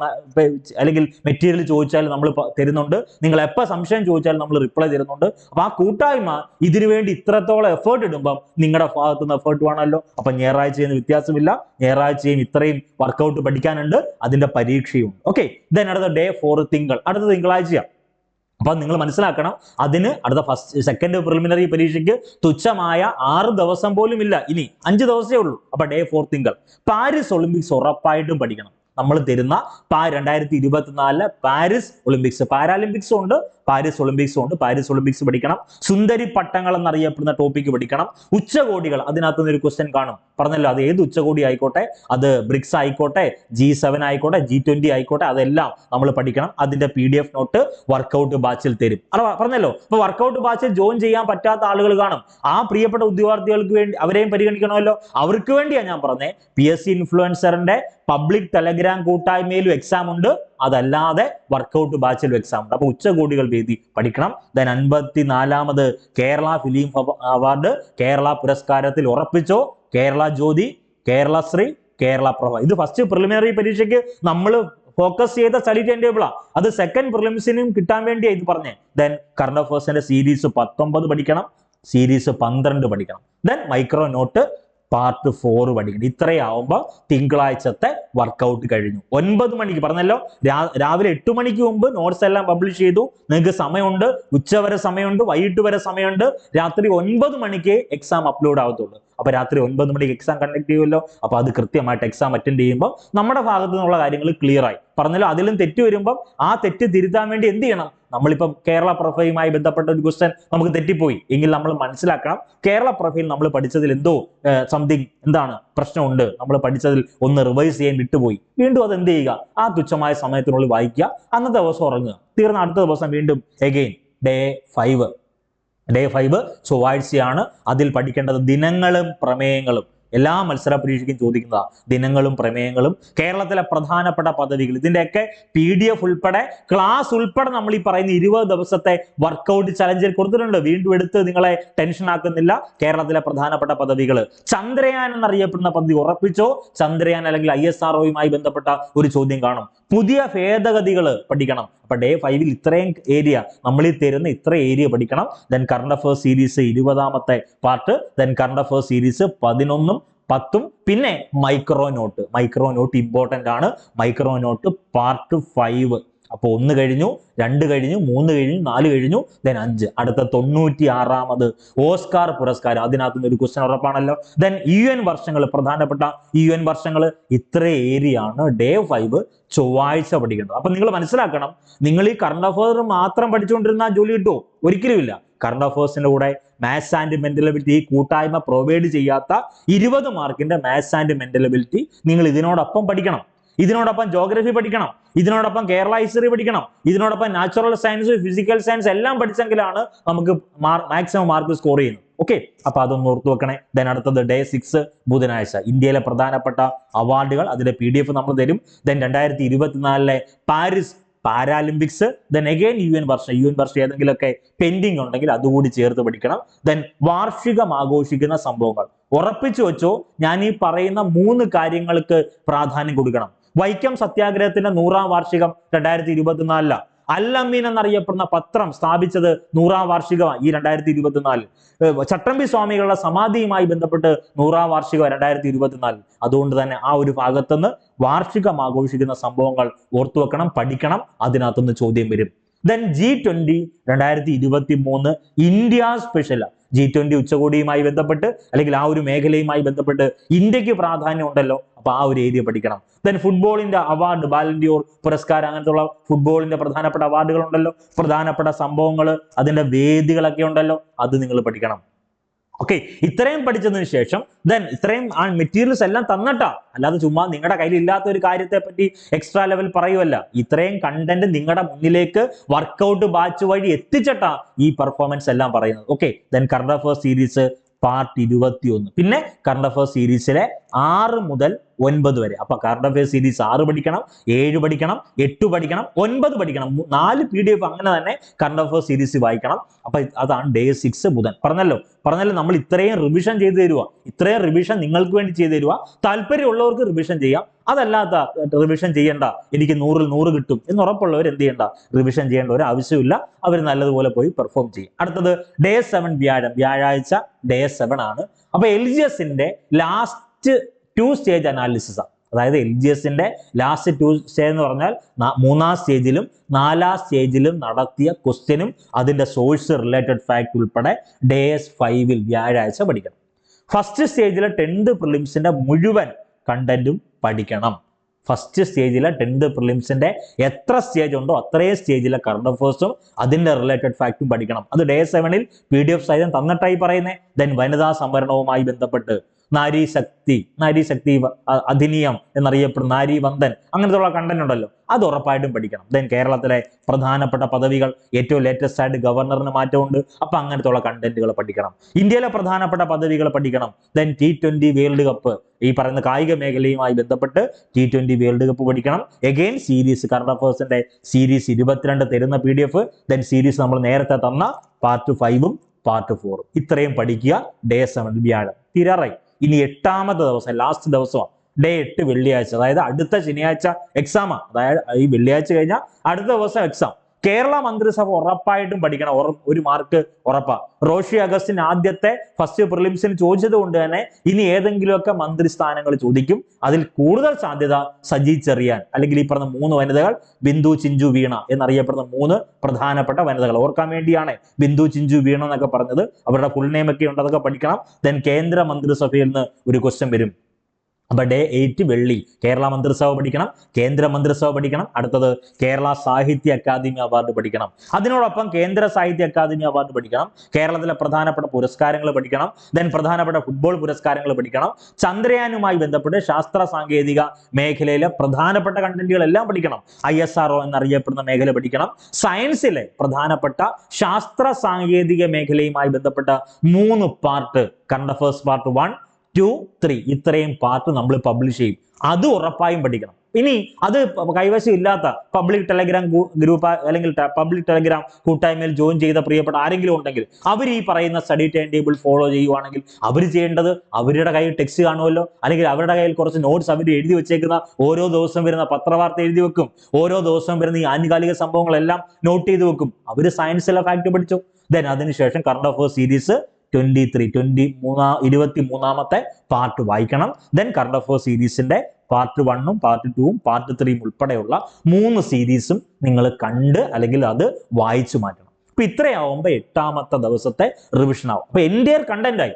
അല്ലെങ്കിൽ മെറ്റീരിയൽ ചോദിച്ചാൽ നമ്മൾ തരുന്നുണ്ട്. നിങ്ങൾ എപ്പോൾ സംശയം ചോദിച്ചാൽ നമ്മൾ റിപ്ലൈ തരുന്നുണ്ട്. അപ്പൊ ആ കൂട്ടായ്മ ഇതിനു വേണ്ടി ഇത്രത്തോളം എഫേർട്ട് ഇടുമ്പം നിങ്ങളുടെ ഭാഗത്തു നിന്ന് എഫേർട്ട് വേണമല്ലോ. അപ്പൊ ഞായറാഴ്ചയെന്ന് വ്യത്യാസമില്ല. ഞായറാഴ്ചയും ഇത്രയും വർക്കൗട്ട് പഠിക്കാനുണ്ട്. അതിന്റെ പരീക്ഷയും ഓക്കെ ദെൻ അടുത്ത ഡേ ഫോർ തിങ്കൾ. അടുത്ത തിങ്കളാഴ്ചയാണ്. അപ്പൊ നിങ്ങൾ മനസ്സിലാക്കണം അതിന് അടുത്ത ഫസ്റ്റ് സെക്കൻഡ് പ്രിലിമിനറി പരീക്ഷയ്ക്ക് തുച്ഛമായ ആറ് ദിവസം പോലും ഇല്ല ഇനി അഞ്ച് ദിവസമേ ഉള്ളൂ. അപ്പൊ ഡേ ഫോർ തിങ്കൾ. പാരീസ് ഒളിമ്പിക്സ് ഉറപ്പായിട്ടും പഠിക്കണം. നമ്മൾ തരുന്ന പാ രണ്ടായിരത്തി ഇരുപത്തിനാലിൽ പാരീസ് ഒളിമ്പിക്സ്. പാരാലിമ്പിക്സും ഉണ്ട് പാരീസ് ഒളിമ്പിക്സും ഉണ്ട്. പാരീസ് ഒളിമ്പിക്സ് പഠിക്കണം. സുന്ദരി പട്ടങ്ങൾ എന്നറിയപ്പെടുന്ന ടോപ്പിക്ക് പഠിക്കണം. ഉച്ചകോടികൾ അതിനകത്ത് ഒരു ക്വസ്റ്റ്യൻ കാണും. പറഞ്ഞല്ലോ അത് ഏത് ഉച്ചകോടി ആയിക്കോട്ടെ? അത് ബ്രിക്സ് ആയിക്കോട്ടെ ജി സെവൻ ആയിക്കോട്ടെ ജി ട്വന്റി ആയിക്കോട്ടെ അതെല്ലാം നമ്മൾ പഠിക്കണം. അതിന്റെ P D F note workout ബാച്ചിൽ തരും. പറഞ്ഞല്ലോ ഇപ്പൊ വർക്കൗട്ട് ബാച്ചിൽ ജോയിൻ ചെയ്യാൻ പറ്റാത്ത ആളുകൾ കാണും. ആ പ്രിയപ്പെട്ട ഉദ്യോഗാർത്ഥികൾക്ക് വേണ്ടി അവരെയും പരിഗണിക്കണമല്ലോ. അവർക്ക് വേണ്ടിയാണ് ഞാൻ പറഞ്ഞത് പി എസ് സി ഇൻഫ്ലുവൻസറിന്റെ പബ്ലിക് ടെലഗ്രാം കൂട്ടായ്മയിലും എക്സാം ഉണ്ട്. അതല്ലാതെ വർക്കൗട്ട് ബാച്ചിലും എക്സാം ഉണ്ട്. അപ്പൊ ഉച്ചകോടികൾ വേദി പഠിക്കണം. ദെൻ അൻപത്തി നാലാമത് കേരള ഫിലിം അവാർഡ് കേരള പുരസ്കാരത്തിൽ ഉറപ്പിച്ചോ? കേരള ജ്യോതി കേരള ശ്രീ കേരള പ്രഭ. ഇത് ഫസ്റ്റ് പ്രിലിമിനറി പരീക്ഷയ്ക്ക് നമ്മൾ ഫോക്കസ് ചെയ്ത സ്റ്റഡി ടൈം ടേബിളാ അത് സെക്കൻഡ് പ്രിലിംസിനും കിട്ടാൻ വേണ്ടിയാണ് ഇത് പറഞ്ഞേ. ദെൻ കറണ്ട് അഫേഴ്സിന്റെ സീരീസ് പത്തൊമ്പത് പഠിക്കണം. സീരീസ് പന്ത്രണ്ട് പഠിക്കണം. Then micro note part four പഠിക്കണം. ഇത്രയാവുമ്പോൾ തിങ്കളാഴ്ചത്തെ വർക്കൗട്ട് കഴിഞ്ഞു. ഒൻപത് മണിക്ക് പറഞ്ഞല്ലോ രാവിലെ എട്ട് മണിക്ക് മുമ്പ് നോട്ട്സ് എല്ലാം പബ്ലിഷ് ചെയ്തു. നിങ്ങൾക്ക് സമയമുണ്ട് ഉച്ചവരെ സമയമുണ്ട് വൈകിട്ട് വരെ സമയമുണ്ട്. രാത്രി ഒൻപത് മണിക്ക് എക്സാം അപ്ലോഡ് ആവത്തുള്ളൂ. അപ്പൊ രാത്രി ഒൻപത് മണിക്ക് എക്സാം കണ്ടക്ട് ചെയ്യുമല്ലോ. അപ്പൊ അത് കൃത്യമായിട്ട് എക്സാം അറ്റൻഡ് ചെയ്യുമ്പോൾ നമ്മുടെ ഭാഗത്തു നിന്നുള്ള കാര്യങ്ങൾ ക്ലിയർ ആയി. പറഞ്ഞല്ലോ അതിലും തെറ്റ് വരുമ്പോൾ ആ തെറ്റ് തിരുത്താൻ വേണ്ടി എന്ത് ചെയ്യണം? നമ്മളിപ്പം കേരള പ്രൊഫൈലുമായി ബന്ധപ്പെട്ട ഒരു ക്വസ്റ്റൻ നമുക്ക് തെറ്റിപ്പോയി. എങ്കിൽ നമ്മൾ മനസ്സിലാക്കണം കേരള പ്രൊഫൈൽ നമ്മൾ പഠിച്ചതിൽ എന്തോ സംതിങ് എന്താണ് പ്രശ്നമുണ്ട്. നമ്മൾ പഠിച്ചതിൽ ഒന്ന് റിവൈസ് ചെയ്യാൻ വിട്ടുപോയി. വീണ്ടും അത് എന്ത് ചെയ്യുക? ആ തുച്ഛമായ സമയത്തിനുള്ളിൽ വായിക്കുക. അന്നത്തെ ദിവസം ഉറങ്ങുക. തീർന്ന അടുത്ത ദിവസം വീണ്ടും again day five day five ചൊവ്വാഴ്ചയാണ് അതിൽ പഠിക്കേണ്ടത് ദിനങ്ങളും പ്രമേയങ്ങളും. എല്ലാ മത്സര പരീക്ഷയ്ക്കും ചോദിക്കുന്നതാണ് ദിനങ്ങളും പ്രമേയങ്ങളും. കേരളത്തിലെ പ്രധാനപ്പെട്ട പദ്ധതികൾ. ഇതിന്റെയൊക്കെ പി ഡി എഫ് ഉൾപ്പെടെ ക്ലാസ് ഉൾപ്പെടെ നമ്മൾ ഈ പറയുന്ന ഇരുപത് ദിവസത്തെ വർക്കൗട്ട് ചലഞ്ചിൽ കൊടുത്തിട്ടുണ്ട്. വീണ്ടും എടുത്ത് നിങ്ങളെ ടെൻഷൻ ആക്കുന്നില്ല. കേരളത്തിലെ പ്രധാനപ്പെട്ട പദ്ധതികൾ. ചന്ദ്രയാൻ എന്നറിയപ്പെടുന്ന പദ്ധതി ഉറപ്പിച്ചോ? ചന്ദ്രയാൻ അല്ലെങ്കിൽ ഐ എസ് ആർഒയുമായി ബന്ധപ്പെട്ട ഒരു ചോദ്യം കാണും. പുതിയ ഭേദഗതികൾ പഠിക്കണം. അപ്പൊ ഡേ ഫൈവിൽ ഇത്രയും ഏരിയ നമ്മൾ ഈ തരുന്ന ഇത്ര ഏരിയ പഠിക്കണം. ദെൻ കറണ്ട് അഫേഴ്സ് സീരീസ് ഇരുപതാമത്തെ part then current affairs series പതിനൊന്നും പത്തും പിന്നെ micro note micro note important ആണ്. മൈക്രോ നോട്ട് പാർട്ട് ഫൈവ് അപ്പോൾ ഒന്ന് കഴിഞ്ഞു രണ്ട് കഴിഞ്ഞു മൂന്ന് കഴിഞ്ഞു നാല് കഴിഞ്ഞു ദെൻ അഞ്ച്. അടുത്ത തൊണ്ണൂറ്റി ആറാമത് ഓസ്കാർ പുരസ്കാരം. അതിനകത്ത് നിന്ന് ഒരു ക്വസ്റ്റൻ ഉറപ്പാണല്ലോ. ദെൻ യു എൻ വർഷങ്ങൾ പ്രധാനപ്പെട്ട യു എൻ വർഷങ്ങൾ ഇത്ര ഏരിയയാണ് ഡേ ഫൈവ് ചൊവ്വാഴ്ച പഠിക്കേണ്ടത്. അപ്പൊ നിങ്ങൾ മനസ്സിലാക്കണം നിങ്ങൾ ഈ കറണ്ട് അഫയർ മാത്രം പഠിച്ചുകൊണ്ടിരുന്ന ജോലി കിട്ടുമോ ഒരിക്കലുമില്ല കറണ്ട് അഫേഴ്സിന്റെ കൂടെ മാത്സ് ആൻഡ് മെന്റൽ എബിലിറ്റി ഈ കൂട്ടായ്മ പ്രൊവൈഡ് ചെയ്യാത്ത ഇരുപത് മാർക്കിന്റെ മാത്സ് ആൻഡ് മെന്റൽ എബിലിറ്റി നിങ്ങൾ ഇതിനോടൊപ്പം പഠിക്കണം. ഇതിനോടൊപ്പം ജോഗ്രഫി പഠിക്കണം. ഇതിനോടൊപ്പം കേരള ഹിസ്റ്ററി പഠിക്കണം. ഇതിനോടൊപ്പം നാച്ചുറൽ സയൻസ് ഫിസിക്കൽ സയൻസ് എല്ലാം പഠിച്ചെങ്കിലാണ് നമുക്ക് മാക്സിമം മാർക്ക് സ്കോർ ചെയ്യുന്നത്. ഓക്കെ അപ്പൊ അതൊന്ന് ഓർത്തു വെക്കണേ. ദെൻ അടുത്തത് ഡേ സിക്സ് ബുധനാഴ്ച. ഇന്ത്യയിലെ പ്രധാനപ്പെട്ട അവാർഡുകൾ അതിന്റെ പി ഡി എഫ് നമ്മൾ തരും. ദെൻ രണ്ടായിരത്തി ഇരുപത്തിനാലിലെ Paris Paralympics then again U N വർഷം യു എൻ വർഷം ഏതെങ്കിലുമൊക്കെ പെൻഡിങ് ഉണ്ടെങ്കിൽ അതുകൂടി ചേർത്ത് പഠിക്കണം. ദെൻ വാർഷികം ആഘോഷിക്കുന്ന സംഭവങ്ങൾ. ഉറപ്പിച്ചു വെച്ചോ ഞാൻ ഈ പറയുന്ന മൂന്ന് കാര്യങ്ങൾക്ക് പ്രാധാന്യം കൊടുക്കണം. വൈക്കം സത്യാഗ്രഹത്തിന്റെ നൂറാം വാർഷികം രണ്ടായിരത്തി ഇരുപത്തിനാലില അല്ലമീൻ എന്നറിയപ്പെടുന്ന പത്രം സ്ഥാപിച്ചത് നൂറാം വാർഷികമാണ് ഈ രണ്ടായിരത്തി ഇരുപത്തിനാലിൽ ചട്ടമ്പി സ്വാമികളുടെ സമാധിയുമായി ബന്ധപ്പെട്ട് നൂറാം വാർഷികം രണ്ടായിരത്തി ഇരുപത്തിനാലിൽ അതുകൊണ്ട് തന്നെ ആ ഒരു ഭാഗത്തുനിന്ന് വാർഷികം ആഘോഷിക്കുന്ന സംഭവങ്ങൾ ഓർത്തു വെക്കണം പഠിക്കണം അതിനകത്തുനിന്ന് ചോദ്യം വരും. ദെൻ ജി ട്വന്റി രണ്ടായിരത്തി ഇരുപത്തി മൂന്ന് ഇന്ത്യ സ്പെഷ്യൽ ജി ട്വന്റി ഉച്ചകോടിയുമായി ബന്ധപ്പെട്ട് അല്ലെങ്കിൽ ആ ഒരു മേഖലയുമായി ബന്ധപ്പെട്ട് ഇന്ത്യയ്ക്ക് പ്രാധാന്യം ഉണ്ടല്ലോ. അപ്പൊ ആ ഒരു ഏരിയ പഠിക്കണം. ദെൻ ഫുട്ബോളിന്റെ അവാർഡ് ബാലൻഡിയോർ പുരസ്കാരം അങ്ങനത്തുള്ള ഫുട്ബോളിന്റെ പ്രധാനപ്പെട്ട അവാർഡുകൾ ഉണ്ടല്ലോ പ്രധാനപ്പെട്ട സംഭവങ്ങൾ അതിന്റെ വേദികളൊക്കെ ഉണ്ടല്ലോ. അത് നിങ്ങൾ പഠിക്കണം. ഓക്കെ ഇത്രയും പഠിച്ചതിന് ശേഷം ദെൻ ഇത്രയും ആ മെറ്റീരിയൽസ് എല്ലാം തന്നട്ടാ. അല്ലാതെ ചുമ്മാ നിങ്ങളുടെ കയ്യിൽ ഇല്ലാത്ത ഒരു കാര്യത്തെ പറ്റി എക്സ്ട്രാ ലെവൽ പറയുമല്ല ഇത്രയും കണ്ടന്റ് നിങ്ങളുടെ മുന്നിലേക്ക് വർക്ക്ഔട്ട് ബാച്ച് വഴി എത്തിച്ചിട്ടാ ഈ പെർഫോമൻസ് എല്ലാം പറയുന്നത്. Okay then current affairs series part ഇരുപത്തി ഒന്ന് പിന്നെ കറണ്ട് അഫേഴ്സ് സീരീസിലെ ആറ് മുതൽ ഒൻപത് വരെ. അപ്പൊ കറണ്ട് അഫയേഴ്സ് സീരീസ് ആറ് പഠിക്കണം ഏഴ് പഠിക്കണം എട്ട് പഠിക്കണം ഒൻപത് പഠിക്കണം. നാല് പി ഡി എഫ് അങ്ങനെ തന്നെ കറണ്ട് അഫയേഴ്സ് സീരീസ് വായിക്കണം. അപ്പൊ അതാണ് ഡേ സിക്സ് ബുധൻ. പറഞ്ഞല്ലോ? പറഞ്ഞല്ലോ നമ്മൾ ഇത്രയും റിവിഷൻ ചെയ്തു തരുക ഇത്രയും റിവിഷൻ നിങ്ങൾക്ക് വേണ്ടി ചെയ്ത് തരുക താല്പര്യമുള്ളവർക്ക് റിവിഷൻ ചെയ്യാം. അതല്ലാത്ത റിവിഷൻ ചെയ്യേണ്ട. എനിക്ക് നൂറിൽ നൂറ് കിട്ടും എന്ന് ഉറപ്പുള്ളവർ എന്ത് ചെയ്യേണ്ട? റിവിഷൻ ചെയ്യേണ്ട ഒരു ആവശ്യമില്ല. അവർ നല്ലതുപോലെ പോയി പെർഫോം ചെയ്യും. അടുത്തത് ഡേ സെവൻ വ്യാഴം. വ്യാഴാഴ്ച ഡേ സെവൻ ആണ്. അപ്പൊ എൽ ജി എസിന്റെ ലാസ്റ്റ് ടു സ്റ്റേജ് അനാലിസിസ് ആണ് അതായത് എൽ ജി എസിന്റെ ലാസ്റ്റ് ടു സ്റ്റേജ് എന്ന് പറഞ്ഞാൽ മൂന്നാം സ്റ്റേജിലും നാലാം സ്റ്റേജിലും നടത്തിയ ക്വസ്റ്റ്യനും അതിന്റെ സോഴ്സ് റിലേറ്റഡ് ഫാക്ട് ഉൾപ്പെടെ ഡേ എസ് ഫൈവിൽ വ്യാഴാഴ്ച പഠിക്കണം. ഫസ്റ്റ് സ്റ്റേജിലെ ടെൻത്ത് പ്രിലിംസിന്റെ മുഴുവൻ കണ്ടന്റും പഠിക്കണം. ഫസ്റ്റ് സ്റ്റേജിലെ ടെൻത്ത് പ്രിലിംസിന്റെ എത്ര സ്റ്റേജ് ഉണ്ടോ അത്രയും സ്റ്റേജിലെ കറണ്ട് അഫേഴ്സും അതിന്റെ റിലേറ്റഡ് ഫാക്റ്റും പഠിക്കണം. അത് ഡേ സെവനിൽ പി ഡി എഫ് സഹിതം തന്നിട്ടായി പറയുന്നത് ദെൻ വനിതാ സംവരണവുമായി ബന്ധപ്പെട്ട് നാരി ശക്തി നാരി ശക്തി വ- അ- അധിനിയം എന്നറിയപ്പെടുന്ന നാരീവന്ദൻ വന്ദൻ അങ്ങനത്തുള്ള കണ്ടന്റ് ഉണ്ടല്ലോ. അത് ഉറപ്പായിട്ടും പഠിക്കണം. ദെൻ കേരളത്തിലെ പ്രധാനപ്പെട്ട പദവികൾ ഏറ്റവും ലേറ്റസ്റ്റ് ആയിട്ട് ഗവർണറിന് മാറ്റമുണ്ട്. അപ്പൊ അങ്ങനത്തെയുള്ള കണ്ടന്റുകൾ പഠിക്കണം. ഇന്ത്യയിലെ പ്രധാനപ്പെട്ട പദവികൾ പഠിക്കണം. Then T twenty world cup ഈ പറയുന്ന കായിക മേഖലയുമായി ബന്ധപ്പെട്ട് ടി ട്വന്റി വേൾഡ് കപ്പ് പഠിക്കണം. എഗെയിൻ സീരീസ് കറണ്ട് അഫേഴ്സിന്റെ സീരീസ് ഇരുപത്തിരണ്ട് തരുന്ന P D F then series നമ്മൾ നേരത്തെ തന്ന പാർട്ട് ഫൈവും പാർട്ട് ഫോറും ഇത്രയും പഠിക്കുക. ഡേ സെവൻ വ്യാഴം. തീരാറായി ഇനി എട്ടാമത്തെ ദിവസം ലാസ്റ്റ് ദിവസമാണ്. ഡേ എട്ട് വെള്ളിയാഴ്ച. അതായത് അടുത്ത ശനിയാഴ്ച എക്സാമാണ് അതായത് ഈ വെള്ളിയാഴ്ച കഴിഞ്ഞാൽ അടുത്ത ദിവസം എക്സാം കേരള മന്ത്രിസഭ ഉറപ്പായിട്ടും പഠിക്കണം. ഒരു മാർക്ക് ഉറപ്പാ. റോഷി അഗസ്റ്റിൻ ആദ്യത്തെ ഫസ്റ്റ് പ്രിലിംസിന് ചോദിച്ചത് കൊണ്ട് തന്നെ ഇനി ഏതെങ്കിലുമൊക്കെ മന്ത്രി സ്ഥാനങ്ങൾ ചോദിക്കും. അതിൽ കൂടുതൽ സാധ്യത സജി ചെറിയാൻ അല്ലെങ്കിൽ ഈ പറഞ്ഞ മൂന്ന് വനിതകൾ ബിന്ദു ചിഞ്ചു വീണ എന്നറിയപ്പെടുന്ന മൂന്ന് പ്രധാനപ്പെട്ട വനിതകൾ. ഓർക്കാൻ വേണ്ടിയാണ് ബിന്ദു ചിഞ്ചു വീണ എന്നൊക്കെ പറഞ്ഞത്. അവരുടെ ഫുൾ നെയിം ഉണ്ടതൊക്കെ പഠിക്കണം. ദെൻ കേന്ദ്ര മന്ത്രിസഭയിൽ നിന്ന് ഒരു ക്വസ്റ്റ്യൻ വരും. അപ്പൊ ഡേ എയ്റ്റ് വെള്ളി കേരള മന്ത്രിസഭ പഠിക്കണം കേന്ദ്ര മന്ത്രിസഭ പഠിക്കണം അടുത്തത് കേരള സാഹിത്യ അക്കാദമി അവാർഡ് പഠിക്കണം. അതിനോടൊപ്പം കേന്ദ്ര സാഹിത്യ അക്കാദമി അവാർഡ് പഠിക്കണം കേരളത്തിലെ പ്രധാനപ്പെട്ട പുരസ്കാരങ്ങൾ പഠിക്കണം ദെൻ പ്രധാനപ്പെട്ട ഫുട്ബോൾ പുരസ്കാരങ്ങൾ പഠിക്കണം. ചന്ദ്രയാനുമായി ബന്ധപ്പെട്ട് ശാസ്ത്ര സാങ്കേതിക മേഖലയിലെ പ്രധാനപ്പെട്ട കണ്ടന്റുകളെല്ലാം പഠിക്കണം. ഐ എസ് ആർ എന്നറിയപ്പെടുന്ന മേഖല പഠിക്കണം. സയൻസിലെ പ്രധാനപ്പെട്ട ശാസ്ത്ര സാങ്കേതിക മേഖലയുമായി ബന്ധപ്പെട്ട മൂന്ന് part current affairs part one two three ഇത്രയും പാർട്ട് നമ്മൾ പബ്ലിഷ് ചെയ്യും. അത് ഉറപ്പായും പഠിക്കണം. ഇനി അത് കൈവശം ഇല്ലാത്ത പബ്ലിക് ടെലഗ്രാം ഗ്രൂപ്പ് അല്ലെങ്കിൽ പബ്ലിക് ടെലഗ്രാം കൂട്ടായ്മയിൽ ജോയിൻ ചെയ്ത പ്രിയപ്പെട്ട ആരെങ്കിലും ഉണ്ടെങ്കിൽ അവർ ഈ പറയുന്ന സ്റ്റഡി ടൈം ടേബിൾ ഫോളോ ചെയ്യുവാണെങ്കിൽ അവർ ചെയ്യേണ്ടത് അവരുടെ കയ്യിൽ ടെക്സ്റ്റ് കാണുമല്ലോ. അല്ലെങ്കിൽ അവരുടെ കയ്യിൽ കുറച്ച് നോട്ട്സ് അവർ എഴുതി വെച്ചേക്കുന്ന ഓരോ ദിവസം വരുന്ന പത്രവാർത്ത എഴുതി വെക്കും. ഓരോ ദിവസം വരുന്ന ഈ ആനുകാലിക സംഭവങ്ങളെല്ലാം നോട്ട് ചെയ്ത് വെക്കും. അവർ സയൻസിലെ ഫാക്ട് പഠിച്ചു. ദെൻ അതിനുശേഷം current affairs series twenty three twenty മൂന്നാ ഇരുപത്തി മൂന്നാമത്തെ പാർട്ട് വായിക്കണം ദെൻ കറണ്ട് അഫേഴ്സ് സീരീസിന്റെ പാർട്ട് വണ്ണും പാർട്ട് ടൂവും പാർട്ട് ത്രീയും ഉൾപ്പെടെയുള്ള മൂന്ന് സീരീസും നിങ്ങൾ കണ്ട് അല്ലെങ്കിൽ അത് വായിച്ചു മാറ്റണം. അപ്പൊ ഇത്രയാവുമ്പോൾ എട്ടാമത്തെ ദിവസത്തെ റിവിഷൻ ആവും. അപ്പൊ എന്റെ കണ്ടന്റ് ആയി.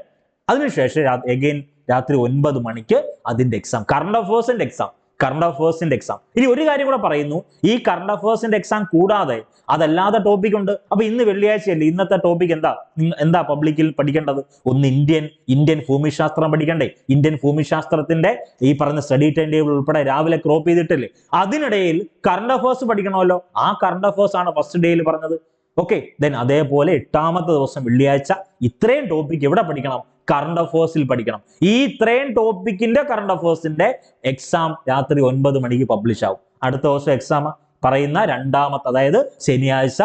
അതിനുശേഷം എഗെയിൻ രാത്രി ഒൻപത് മണിക്ക് അതിന്റെ എക്സാം കറണ്ട് അഫേഴ്സിന്റെ എക്സാം കറണ്ട് അഫേഴ്സിന്റെ എക്സാം ഇനി ഒരു കാര്യം കൂടെ പറയുന്നു. ഈ കറണ്ട് അഫേഴ്സിന്റെ എക്സാം കൂടാതെ അതല്ലാതെ ടോപ്പിക് ഉണ്ട്. അപ്പൊ ഇന്ന് വെള്ളിയാഴ്ചയല്ലേ ഇന്നത്തെ ടോപ്പിക് എന്താ? എന്താ പബ്ലിക്കിൽ പഠിക്കേണ്ടത്? ഒന്ന് ഇന്ത്യൻ ഇന്ത്യൻ ഭൂമിശാസ്ത്രം പഠിക്കണ്ടേ? ഇന്ത്യൻ ഭൂമിശാസ്ത്രത്തിന്റെ ഈ പറഞ്ഞ സ്റ്റഡി ടൈം ടേബിൾ ഉൾപ്പെടെ രാവിലെ ക്രോപ്പ് ചെയ്തിട്ടില്ലേ? അതിനിടയിൽ കറണ്ട് അഫേഴ്സ് പഠിക്കണമല്ലോ. ആ കറണ്ട് അഫേഴ്സ് ആണ് ഫസ്റ്റ് ഡേയിൽ പറഞ്ഞത്. ഓക്കെ ദെൻ അതേപോലെ എട്ടാമത്തെ ദിവസം വെള്ളിയാഴ്ച ഇത്രയും ടോപ്പിക് എവിടെ പഠിക്കണം? കറണ്ട് അഫേഴ്സിൽ പഠിക്കണം. ഈ ഇത്രയും ടോപ്പിക്കിന്റെ കറണ്ട് അഫേഴ്സിന്റെ എക്സാം രാത്രി ഒൻപത് മണിക്ക് പബ്ലിഷ് ആവും. അടുത്ത ദിവസം എക്സാം പറയുന്ന രണ്ടാമത്തെ അതായത് ശനിയാഴ്ച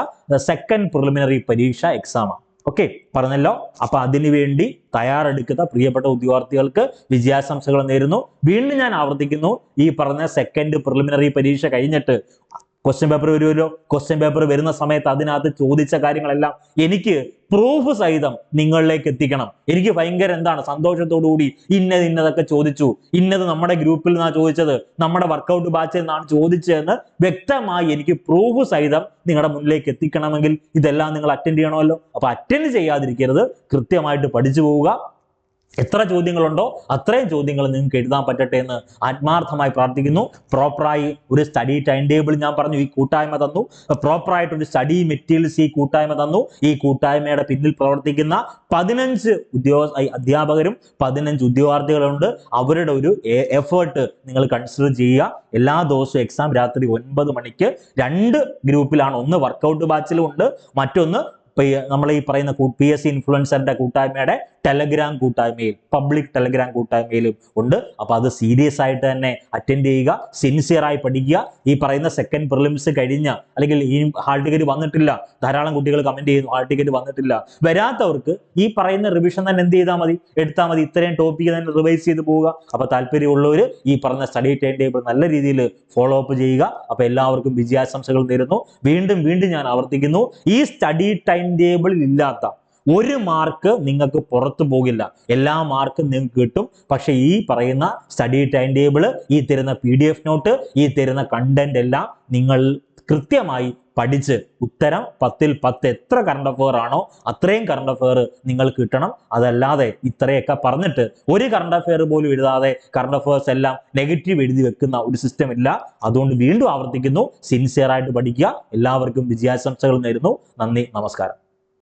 സെക്കൻഡ് പ്രിലിമിനറി പരീക്ഷ എക്സാമാണ് ഓക്കെ പറഞ്ഞല്ലോ? അപ്പൊ അതിനുവേണ്ടി തയ്യാറെടുക്കുന്ന പ്രിയപ്പെട്ട ഉദ്യോഗാർത്ഥികൾക്ക് വിജയാശംസകൾ നേരുന്നു. വീണ്ടും ഞാൻ ആവർത്തിക്കുന്നു. ഈ പറഞ്ഞ സെക്കൻഡ് പ്രിലിമിനറി പരീക്ഷ കഴിഞ്ഞിട്ട് ക്വസ്റ്റ്യൻ പേപ്പർ വരുമല്ലോ? ക്വസ്റ്റ്യൻ പേപ്പർ വരുന്ന സമയത്ത് അതിനകത്ത് ചോദിച്ച കാര്യങ്ങളെല്ലാം എനിക്ക് പ്രൂഫ് സഹിതം നിങ്ങളിലേക്ക് എത്തിക്കണം. എനിക്ക് ഭയങ്കര എന്താണ്? സന്തോഷത്തോടു കൂടി ഇന്നത് ഇന്നതൊക്കെ ചോദിച്ചു. ഇന്നത് നമ്മുടെ ഗ്രൂപ്പിൽ നിന്നാണ് ചോദിച്ചത്. നമ്മുടെ വർക്കൗട്ട് ബാച്ചിൽ നിന്നാണ് ചോദിച്ചതെന്ന് വ്യക്തമായി എനിക്ക് പ്രൂഫ് സഹിതം നിങ്ങളുടെ മുന്നിലേക്ക് എത്തിക്കണമെങ്കിൽ ഇതെല്ലാം നിങ്ങൾ അറ്റൻഡ് ചെയ്യണമല്ലോ. അപ്പൊ അറ്റൻഡ് ചെയ്യാതിരിക്കരുത്. കൃത്യമായിട്ട് പഠിച്ചു പോവുക. എത്ര ചോദ്യങ്ങളുണ്ടോ അത്രയും ചോദ്യങ്ങൾ നിങ്ങൾക്ക് എഴുതാൻ പറ്റട്ടെ എന്ന് ആത്മാർത്ഥമായി പ്രാർത്ഥിക്കുന്നു. പ്രോപ്പറായി ഒരു സ്റ്റഡി ടൈം ടേബിൾ ഞാൻ പറഞ്ഞു ഈ കൂട്ടായ്മ തന്നു. പ്രോപ്പറായിട്ട് ഒരു സ്റ്റഡി മെറ്റീരിയൽസ് ഈ കൂട്ടായ്മ തന്നു. ഈ കൂട്ടായ്മയുടെ പിന്നിൽ പ്രവർത്തിക്കുന്ന പതിനഞ്ച് ഉദ്യോഗ അധ്യാപകരും പതിനഞ്ച് ഉദ്യോഗാർത്ഥികളുണ്ട്. അവരുടെ ഒരു എഫേർട്ട് നിങ്ങൾ കൺസിഡർ ചെയ്യുക. എല്ലാ ദിവസവും എക്സാം രാത്രി ഒൻപത് മണിക്ക് രണ്ട് ഗ്രൂപ്പിലാണ്. ഒന്ന് വർക്കൗട്ട് ബാച്ചിലും ഉണ്ട്. മറ്റൊന്ന് നമ്മൾ ഈ പറയുന്ന പി എസ് സി ഇൻഫ്ലുവൻസറിന്റെ കൂട്ടായ്മയുടെ ടെലഗ്രാം കൂട്ടായ്മയിൽ പബ്ലിക് ടെലഗ്രാം കൂട്ടായ്മയിലും ഉണ്ട്. അപ്പൊ അത് സീരിയസ് ആയിട്ട് തന്നെ അറ്റൻഡ് ചെയ്യുക സിൻസിയർ ആയി പഠിക്കുക. ഈ പറയുന്ന സെക്കൻഡ് പ്രിലിംസ് കഴിഞ്ഞ അല്ലെങ്കിൽ ഈ ഹാൾ ടിക്കറ്റ് വന്നിട്ടില്ല ധാരാളം കുട്ടികൾ കമന്റ് ചെയ്യുന്നു ഹാൾ ടിക്കറ്റ് വന്നിട്ടില്ല. വരാത്തവർക്ക് ഈ പറയുന്ന റിവിഷൻ തന്നെ എന്ത് ചെയ്താൽ മതി? എടുത്താൽ മതി. ഇത്രയും ടോപ്പിക്ക് തന്നെ റിവൈസ് ചെയ്ത് പോവുക. അപ്പൊ താല്പര്യമുള്ളവർ ഈ പറഞ്ഞ സ്റ്റഡി ടൈം ടേബിൾ നല്ല രീതിയിൽ ഫോളോ അപ്പ് ചെയ്യുക. അപ്പൊ എല്ലാവർക്കും വിജയാശംസകൾ നേരുന്നു. വീണ്ടും വീണ്ടും ഞാൻ ആവർത്തിക്കുന്നു. ഈ സ്റ്റഡി ടൈം ടേബിളിൽ ഇല്ലാത്ത ഒരു മാർക്ക് നിങ്ങൾക്ക് പുറത്തു പോകില്ല. എല്ലാ മാർക്കും നിങ്ങൾക്ക് കിട്ടും. പക്ഷേ ഈ പറയുന്ന സ്റ്റഡി ടൈം ടേബിൾ ഈ തരുന്ന പി ഡി എഫ് നോട്ട് ഈ തരുന്ന കണ്ടന്റ് എല്ലാം നിങ്ങൾ കൃത്യമായി പഠിച്ച് ഉത്തരം പത്തിൽ പത്ത് എത്ര കറണ്ട് അഫെയർ ആണോ അത്രയും കറണ്ട് അഫെയർ നിങ്ങൾ കിട്ടണം. അതല്ലാതെ ഇത്രയൊക്കെ പറഞ്ഞിട്ട് ഒരു കറണ്ട് അഫെയർ പോലും എഴുതാതെ കറണ്ട് അഫെയർസ് എല്ലാം നെഗറ്റീവ് എഴുതി വെക്കുന്ന ഒരു സിസ്റ്റം ഇല്ല. അതുകൊണ്ട് വീണ്ടും ആവർത്തിക്കുന്നു. സിൻസിയർ ആയിട്ട് പഠിക്കുക. എല്ലാവർക്കും വിജയാശംസകൾ നേരുന്നു. നന്ദി നമസ്കാരം.